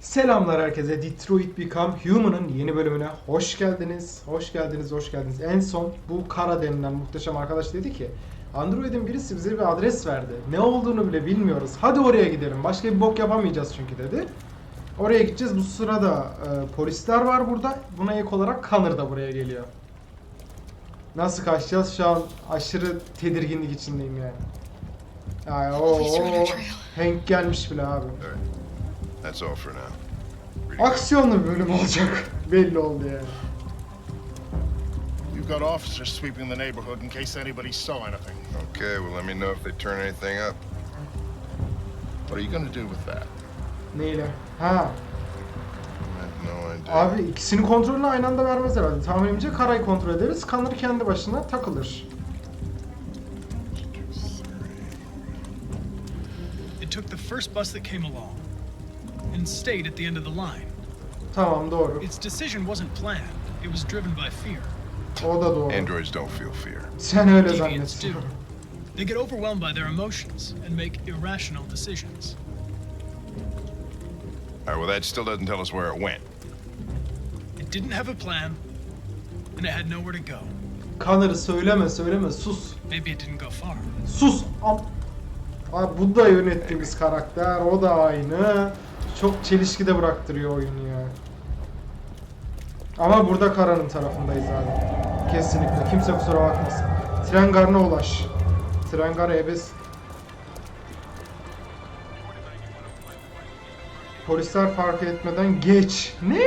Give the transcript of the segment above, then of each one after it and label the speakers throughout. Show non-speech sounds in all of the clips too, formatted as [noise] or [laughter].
Speaker 1: Selamlar herkese. Detroit Become Human'ın yeni bölümüne hoş geldiniz. Hoş geldiniz, hoş geldiniz. En son bu Kara denilen muhteşem arkadaş dedi ki Android'in birisi bize bir adres verdi. Ne olduğunu bile bilmiyoruz. Hadi oraya gidelim. Başka bir bok yapamayacağız çünkü dedi. Oraya gideceğiz. Bu sırada e, polisler var burada. Buna ek olarak Connor da buraya geliyor. Nasıl kaçacağız? Şu an aşırı tedirginlik içindeyim yani. Yani o,
Speaker 2: our
Speaker 1: o. Hank gelmiş bile abi.
Speaker 3: That's all for now.
Speaker 1: Aksiyonlu bir bölüm olacak. [laughs] Belli oldu yani.
Speaker 4: You've got officers sweeping the neighborhood in case anybody saw anything.
Speaker 3: Okay, well, let me know if they turn anything up.
Speaker 4: What are you going to do with that?
Speaker 1: Neyle? Ha.
Speaker 3: No idea.
Speaker 1: Abi ikisini kontrolünü aynı anda vermez herhalde. Tahminimce Kara'yı kontrol ederiz. Kanır kendi başına takılır.
Speaker 5: It took the first bus that came along and stayed at the end of the line.
Speaker 1: Tamam doğru.
Speaker 5: Its decision wasn't planned, it was driven by fear.
Speaker 1: O da doğru.
Speaker 3: Androids don't feel fear.
Speaker 1: Sen öyle
Speaker 5: Deviants do.
Speaker 1: zannetsin.
Speaker 5: They get overwhelmed by their emotions and make irrational decisions.
Speaker 3: All right, well, that still doesn't tell us where it went.
Speaker 5: It didn't have a plan, and it had nowhere to go.
Speaker 1: Kanır'ı söyleme söyleme sus.
Speaker 5: Maybe it didn't go far.
Speaker 1: Sus. Am Abi bu da yönettiğimiz karakter. O da aynı. Çok çelişkide bıraktırıyor oyunu ya. Ama burada Kara'nın tarafındayız abi. Kesinlikle. Kimse kusura bakmasın. Tren garına ulaş. Tren garı ebes. Polisler fark etmeden geç. Ne?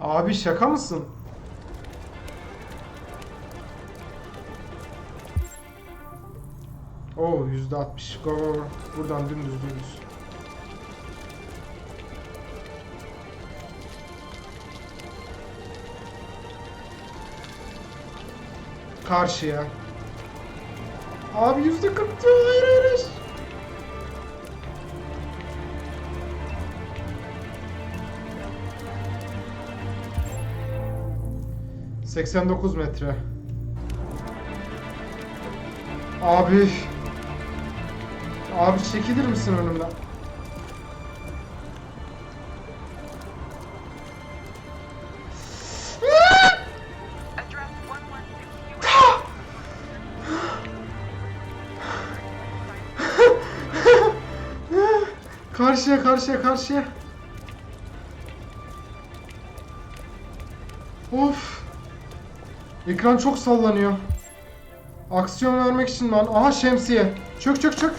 Speaker 1: Abi şaka mısın? Oo yüzde altmış. Go, go, go. Buradan dümdüz dümdüz. Karşıya. Abi yüzde kırk diyor. Hayır hayır hayır. Seksen dokuz metre. Abi. Abi çekilir misin önümden?
Speaker 6: Address [laughs] 116
Speaker 1: Karşıya karşıya karşıya. Of. Ekran çok sallanıyor. Aksiyon vermek için lan. Aha şemsiye. Çök çök çök.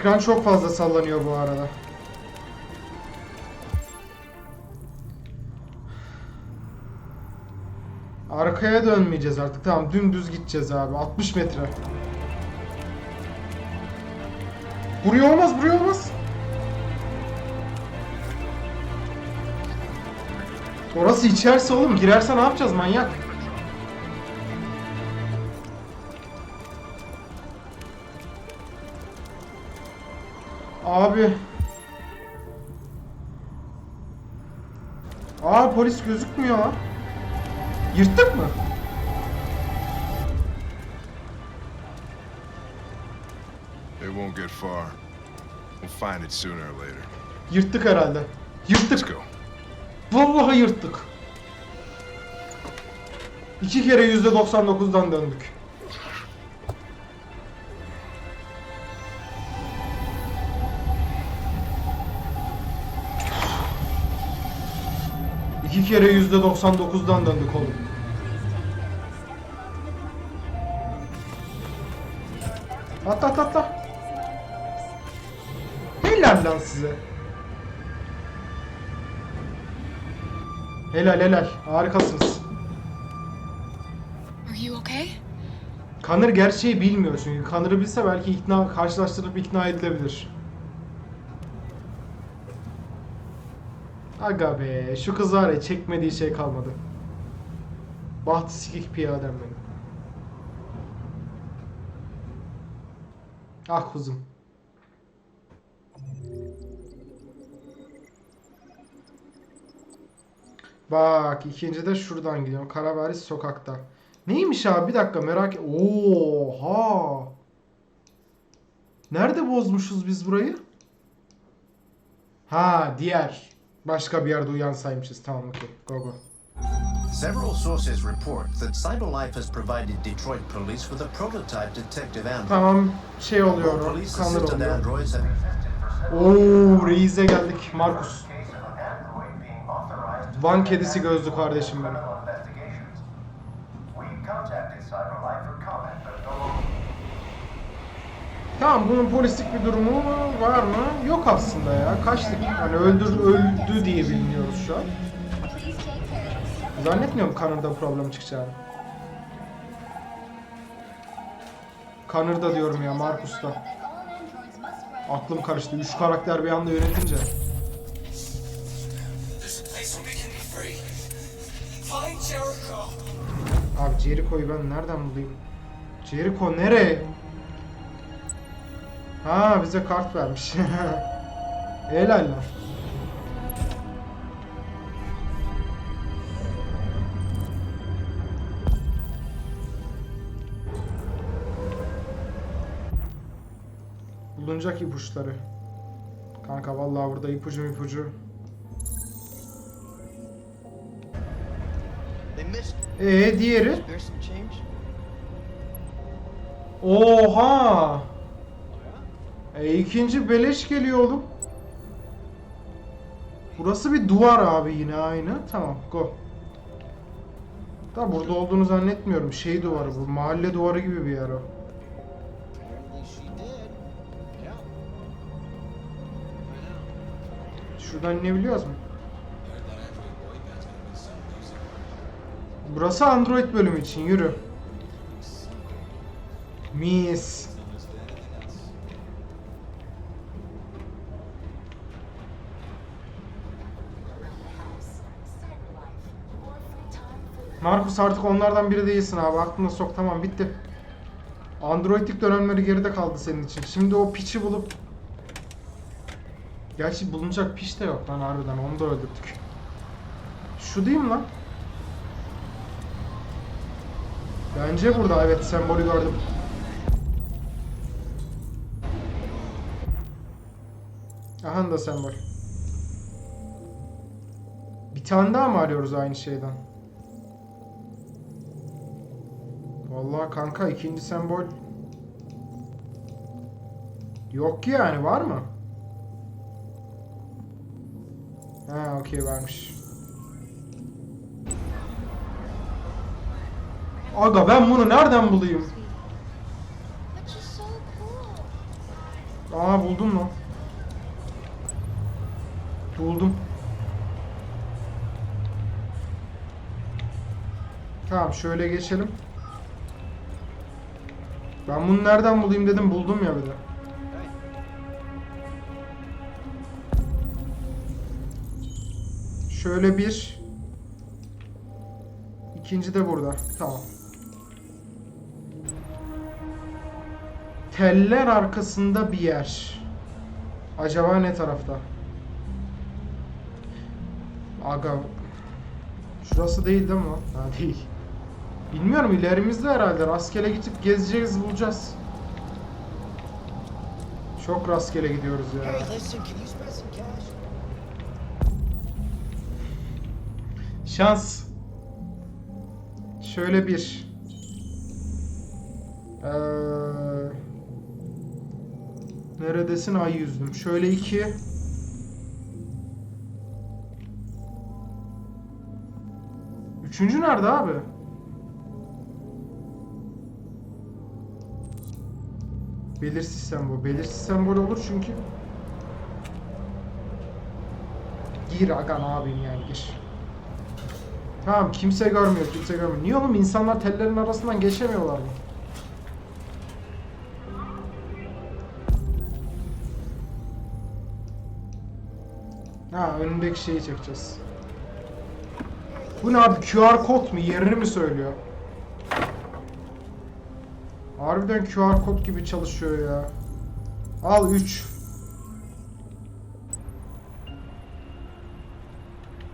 Speaker 1: Ekran çok fazla sallanıyor bu arada. Arkaya dönmeyeceğiz artık. Tamam dümdüz gideceğiz abi. 60 metre. Buraya olmaz, buraya olmaz. Orası içerse oğlum. Girerse ne yapacağız manyak? Abi. Aa polis gözükmüyor. Yırttık mı?
Speaker 3: It won't get far. We'll find it sooner or later.
Speaker 1: Yırttık herhalde. Yırttık. Vallahi yırttık. İki kere yüzde 99'dan döndük. İki kere yüzde 99'dan döndük oğlum. Atla atla atla. Helal lan size. Helal helal. Harikasınız.
Speaker 2: Are you okay?
Speaker 1: Kanır gerçeği bilmiyor çünkü. Kanır'ı bilse belki ikna karşılaştırıp ikna edilebilir. Aga be şu kız var ya çekmediği şey kalmadı. Bahtı sikik piyadem benim. Ah kuzum. Bak ikinci de şuradan gidiyorum. Karabaris sokakta. Neymiş abi bir dakika merak et. Oha. Nerede bozmuşuz biz burayı? Ha diğer. Başka bir yerde uyansaymışız. Tamam okey. Go go.
Speaker 2: Several sources report that CyberLife has provided Detroit police with a prototype detective android.
Speaker 1: Tamam şey oluyor.
Speaker 2: Assisted
Speaker 1: oluyor.
Speaker 2: androids have
Speaker 1: Oo reis'e geldik. Markus. Van kedisi gözlü kardeşim benim. Tamam bunun polislik bir durumu var mı? Yok aslında ya. Kaçtık. Hani öldür öldü diye biliniyoruz şu an. Zannetmiyorum Connor'da problem çıkacağını. Connor'da diyorum ya Markus'ta. Aklım karıştı. Üç karakter bir anda yönetince. Abi Jericho'yu ben nereden bulayım? Jericho nereye? Ha bize kart vermiş. [laughs] Helal lan. Bulunacak ipuçları. Kanka vallahi burada ipucu ipucu. Ee diğeri? Oha! E ikinci beleş geliyor oğlum. Burası bir duvar abi yine aynı. Tamam go. Da burada olduğunu zannetmiyorum. Şey duvarı bu. Mahalle duvarı gibi bir yer o. Şuradan inebiliyoruz mu? Burası Android bölümü için yürü. Mis. Markus artık onlardan biri değilsin abi. Aklına sok tamam bitti. Androidlik dönemleri geride kaldı senin için. Şimdi o piçi bulup Gerçi bulunacak piç de yok lan harbiden onu da öldürdük. Şu değil mi lan? Bence burada evet sembolü gördüm. Aha da sembol. Bir tane daha mı arıyoruz aynı şeyden? Vallahi kanka ikinci sembol Yok ki yani var mı? Ha okey varmış. Aga ben bunu nereden bulayım? Aa buldum lan. Buldum. Tamam şöyle geçelim. Ben bunu nereden bulayım dedim buldum ya bir de. Şöyle bir. İkinci de burada. Tamam. Teller arkasında bir yer. Acaba ne tarafta? Aga. Şurası değil değil mi? Ha değil. Bilmiyorum ilerimizde herhalde. Rastgele gidip gezeceğiz bulacağız. Çok rastgele gidiyoruz ya. Şans. Şöyle bir. Ee, neredesin ay yüzlüm? Şöyle iki. Üçüncü nerede abi? Belirsiz sembol. Belirsiz sembol olur çünkü. Gir aga ne yapayım yani gir. Tamam kimse görmüyor kimse görmüyor. Niye oğlum insanlar tellerin arasından geçemiyorlar mı? Ha önündeki şeyi çekeceğiz. Bu ne abi QR kod mu? Yerini mi söylüyor? Harbiden QR kod gibi çalışıyor ya. Al 3.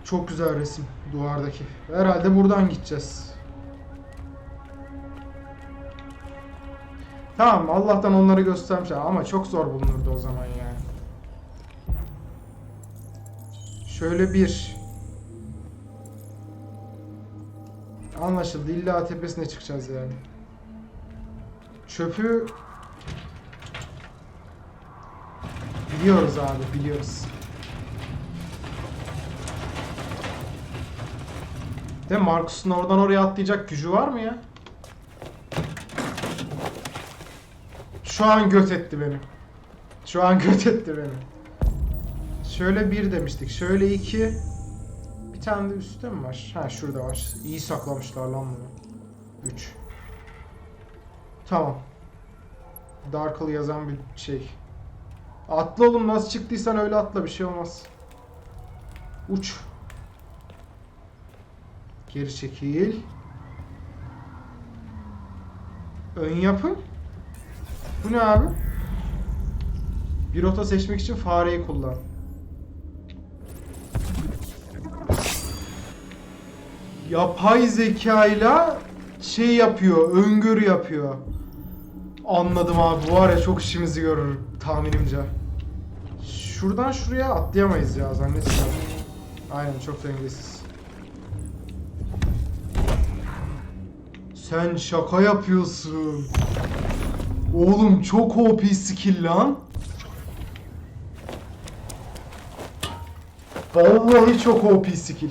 Speaker 1: Çok güzel resim duvardaki. Herhalde buradan gideceğiz. Tamam Allah'tan onları göstermişler ama çok zor bulunurdu o zaman yani. Şöyle bir. Anlaşıldı. İlla tepesine çıkacağız yani. Çöpü biliyoruz abi biliyoruz. De Markus'un oradan oraya atlayacak gücü var mı ya? Şu an göt etti beni. Şu an [laughs] göt etti beni. Şöyle bir demiştik. Şöyle iki. Bir tane de üstte mi var? Ha şurada var. İyi saklamışlar lan bunu. Üç. Tamam. Darkle yazan bir şey. Atla oğlum nasıl çıktıysan öyle atla bir şey olmaz. Uç. Geri çekil. Ön yapı. Bu ne abi? Bir rota seçmek için fareyi kullan. Yapay zekayla şey yapıyor, öngörü yapıyor. Anladım abi. Bu var ya çok işimizi görür tahminimce. Şuradan şuraya atlayamayız ya zannetmiyorum. Aynen çok dengesiz. Sen şaka yapıyorsun. Oğlum çok OP skill lan. Vallahi çok OP skill.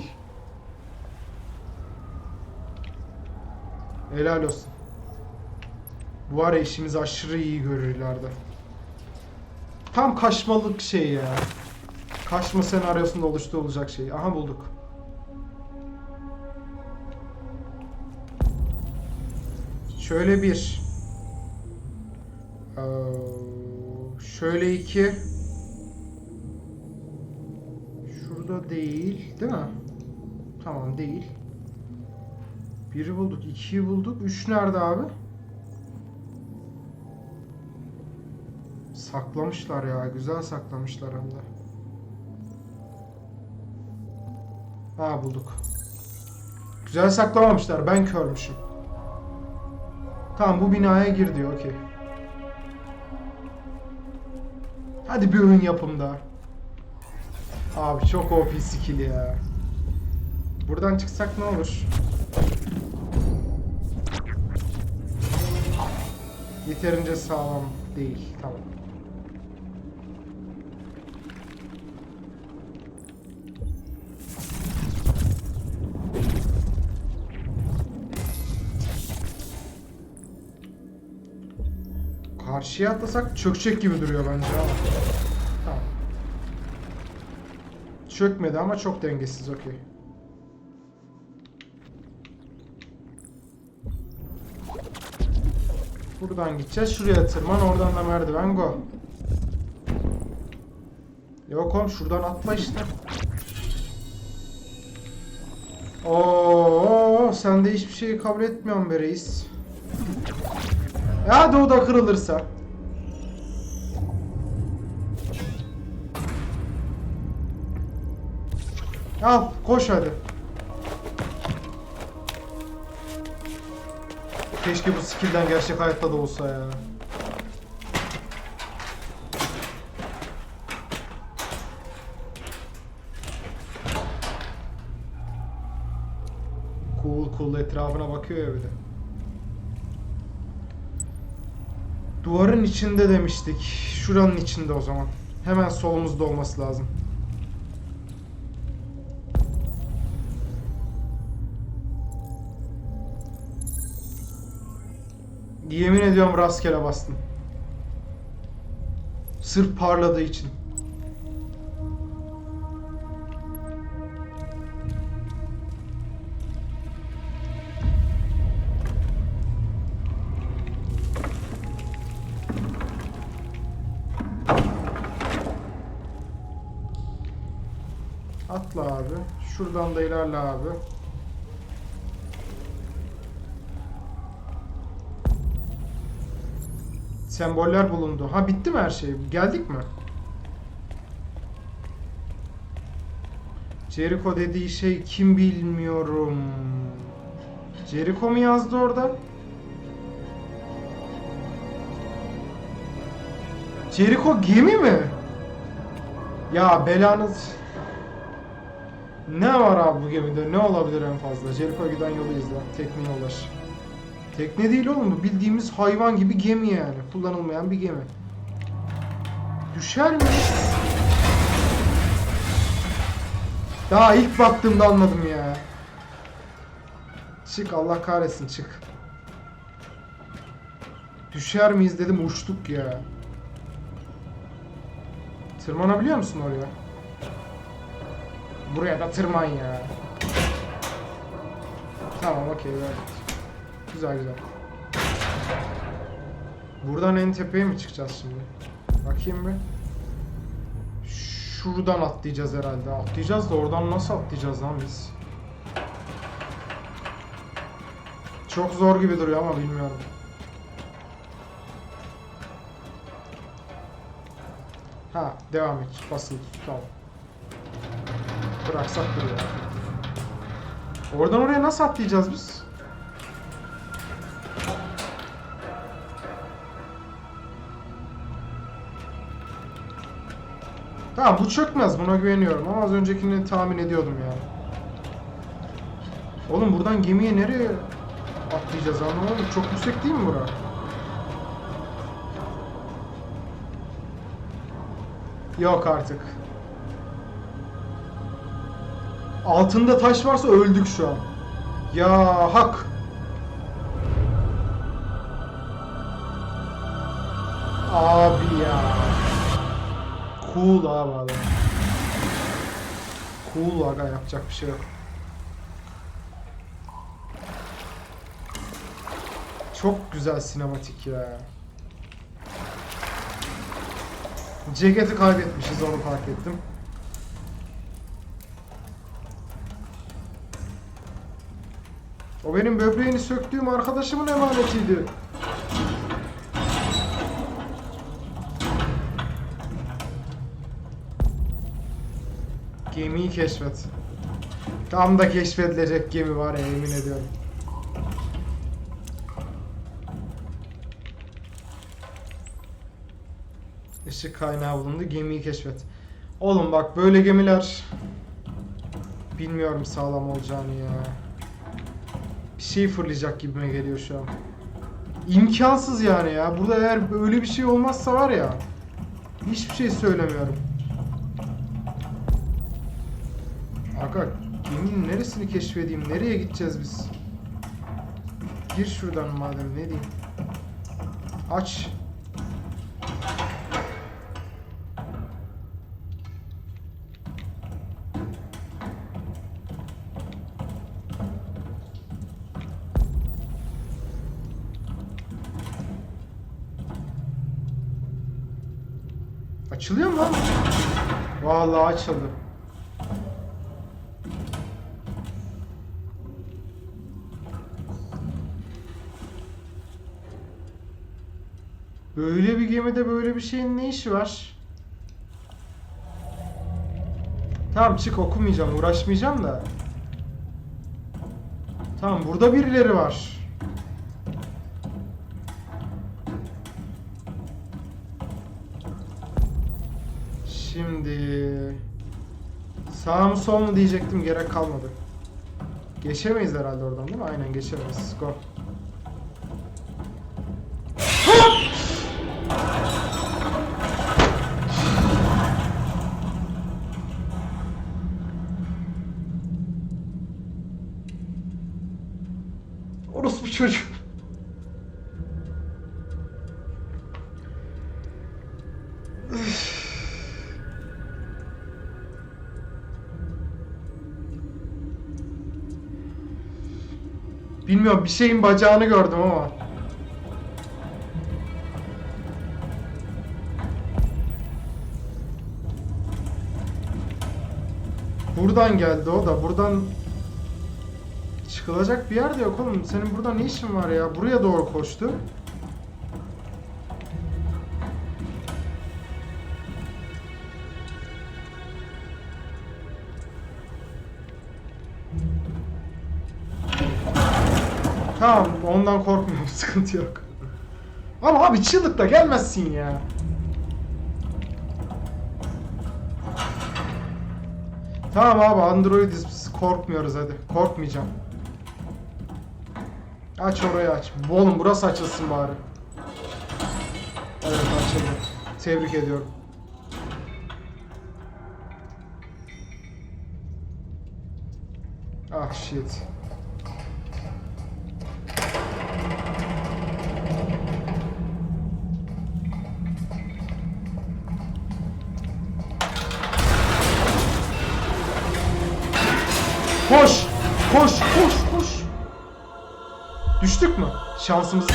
Speaker 1: Helal olsun. Bu ara işimizi aşırı iyi görür. Tam kaçmalık şey ya. Kaçma senaryosunda oluştu olacak şey. Aha bulduk. Şöyle bir. Ee, şöyle iki. Şurada değil, değil mi? Tamam değil. Biri bulduk, ikiyi bulduk. Üç nerede abi? Saklamışlar ya. Güzel saklamışlar hem de. Ha bulduk. Güzel saklamamışlar. Ben körmüşüm. Tamam bu binaya gir diyor. Okey. Hadi bir ön yapım daha. Abi çok OP skill ya. Buradan çıksak ne olur? Yeterince sağlam değil. Tamam. Karşıya atlasak çökecek gibi duruyor bence ama. Tamam. Çökmedi ama çok dengesiz okey. Buradan gideceğiz. Şuraya tırman. Oradan da merdiven go. Yok oğlum şuradan atla işte. Oo, sen de hiçbir şeyi kabul etmiyorsun be reis. Hadi o da kırılırsa. Al koş hadi. Keşke bu skill'den gerçek hayatta da olsa ya. Cool cool etrafına bakıyor ya bir de. Duvarın içinde demiştik. Şuranın içinde o zaman. Hemen solumuzda olması lazım. Yemin ediyorum rastgele bastım. Sırf parladığı için. Atla abi. Şuradan da ilerle abi. Semboller bulundu. Ha bitti mi her şey? Geldik mi? Jericho dediği şey kim bilmiyorum. Jericho mu yazdı orada? Jericho gemi mi? Ya belanız... Ne var abi bu gemide? Ne olabilir en fazla? Jericho'ya giden yolu izle. Tekneye ulaş. Tekne değil oğlum bu. Bildiğimiz hayvan gibi gemi yani. Kullanılmayan bir gemi. Düşer mi? Daha ilk baktığımda anladım ya. Çık Allah kahretsin çık. Düşer miyiz dedim uçtuk ya. Tırmanabiliyor musun oraya? Buraya da tırman ya. Tamam okey. Güzel güzel. Buradan en tepeye mi çıkacağız şimdi? Bakayım bir. Şuradan atlayacağız herhalde. Atlayacağız da oradan nasıl atlayacağız lan biz? Çok zor gibi duruyor ama bilmiyorum. Ha devam et. Basılı. Tamam. Bıraksak duruyor. Oradan oraya nasıl atlayacağız biz? Tamam bu çökmez buna güveniyorum ama az öncekini tahmin ediyordum ya. Oğlum buradan gemiye nereye atlayacağız anlamadım. Çok yüksek değil mi bura? Yok artık. Altında taş varsa öldük şu an. Ya hak. Abi ya. Cool abi adam. Cool aga yapacak bir şey yok. Çok güzel sinematik ya. Ceketi kaybetmişiz onu fark ettim. O benim böbreğini söktüğüm arkadaşımın emanetiydi. Gemiyi keşfet. Tam da keşfedilecek gemi var ya emin ediyorum. Işık kaynağı bulundu. Gemiyi keşfet. Oğlum bak böyle gemiler bilmiyorum sağlam olacağını ya. Şey fırlayacak gibime geliyor şu an. İmkansız yani ya. Burada eğer böyle bir şey olmazsa var ya hiçbir şey söylemiyorum. Aga geminin neresini keşfedeyim? Nereye gideceğiz biz? Gir şuradan madem ne diyeyim. Aç. Açılıyor mu? Vallahi açıldı. Böyle bir gemide böyle bir şeyin ne işi var? Tamam çık okumayacağım, uğraşmayacağım da. Tamam burada birileri var. Şimdi sağ mı sol mu diyecektim gerek kalmadı. Geçemeyiz herhalde oradan değil mi? Aynen geçemeyiz. Go. Orospu çocuk. Bilmiyorum bir şeyin bacağını gördüm ama. Buradan geldi o da. Buradan çıkılacak bir yer de yok oğlum. Senin burada ne işin var ya? Buraya doğru koştu. Tamam ondan korkmuyorum [laughs] sıkıntı yok. Ama abi çığlıkla gelmezsin ya. Tamam abi Android'iz biz korkmuyoruz hadi. Korkmayacağım. Aç orayı aç. Oğlum burası açılsın bari. Evet açıldı. Tebrik ediyorum. Ah shit. Koş! Koş! Koş! Koş! Düştük mü? Şansımız...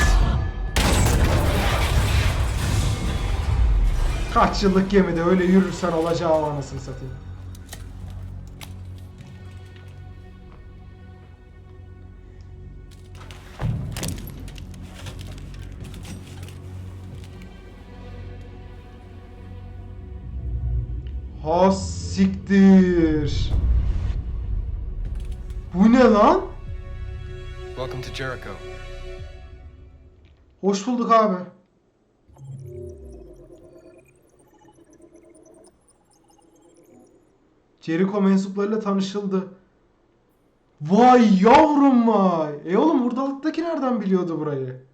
Speaker 1: Kaç yıllık gemide öyle yürürsen olacağı anasını satayım. Ha siktir.
Speaker 7: Jericho.
Speaker 1: Hoş bulduk abi. Jericho mensuplarıyla tanışıldı. Vay yavrum vay. E oğlum buradalıktaki nereden biliyordu burayı?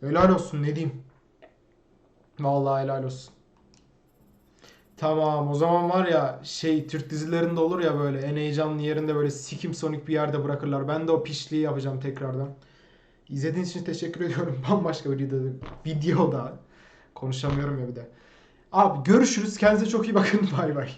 Speaker 1: Helal olsun ne diyeyim. Vallahi helal olsun. Tamam o zaman var ya şey Türk dizilerinde olur ya böyle en heyecanlı yerinde böyle sikim sonik bir yerde bırakırlar. Ben de o pişliği yapacağım tekrardan. İzlediğiniz için teşekkür [laughs] ediyorum. Bambaşka bir videoda, videoda konuşamıyorum ya bir de. Abi görüşürüz. Kendinize çok iyi bakın. [laughs] Bay bay.